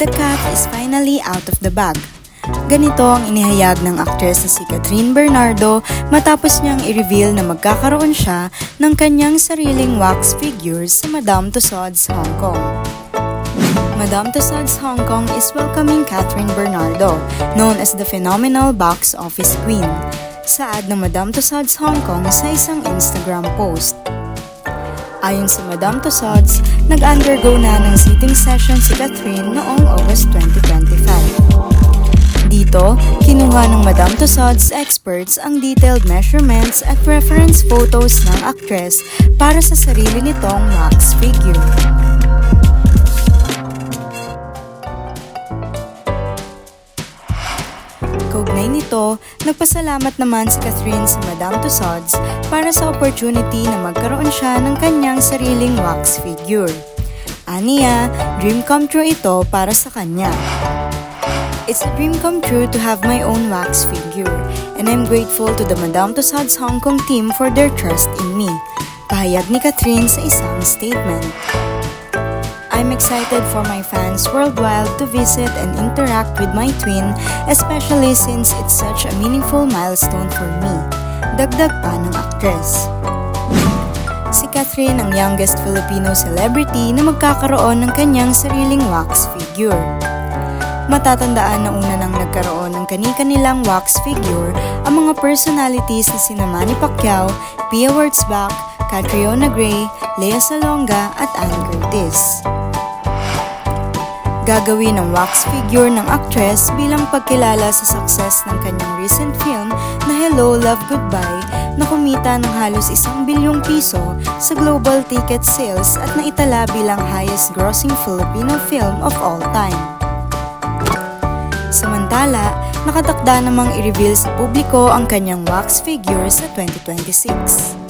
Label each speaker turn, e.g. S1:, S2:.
S1: The cat is finally out of the bag. Ganito ang inihayag ng aktres na si Catherine Bernardo matapos niyang i-reveal na magkakaroon siya ng kanyang sariling wax figure sa Madame Tussauds Hong Kong. Madame Tussauds Hong Kong is welcoming Catherine Bernardo, known as the phenomenal box office queen, sa ad ng Madame Tussauds Hong Kong sa isang Instagram post. Ayon sa Madame Tussauds, nag-undergo na ng sitting session si Catherine noong August 2025. Dito, kinuha ng Madame Tussauds experts ang detailed measurements at reference photos ng actress para sa sarili nitong wax figure. Kaugnay nito, nagpasalamat naman si Catherine sa Madame Tussauds para sa opportunity na magkaroon siya ng kanyang sariling wax figure. Aniya, dream come true ito para sa kanya. It's a dream come true to have my own wax figure, and I'm grateful to the Madame Tussauds Hong Kong team for their trust in me. Pahayag ni Catherine sa isang statement. I'm excited for my fans worldwide to visit and interact with my twin, especially since it's such a meaningful milestone for me. Dagdag pa ng actress. Si Catherine ang youngest Filipino celebrity na magkakaroon ng kanyang sariling wax figure. Matatandaan na una nang nagkaroon ng kani-kanilang wax figure ang mga personalities na sina Manny Pacquiao, Pia Wurtzbach, Catriona Gray, Lea Salonga at Ann Curtis. Gagawin ng wax figure ng actress bilang pagkilala sa success ng kanyang recent film na Hello, Love, Goodbye na kumita ng halos isang bilyong piso sa global ticket sales at naitala bilang highest grossing Filipino film of all time. Samantala, nakatakda namang i-reveal sa publiko ang kanyang wax figure sa 2026.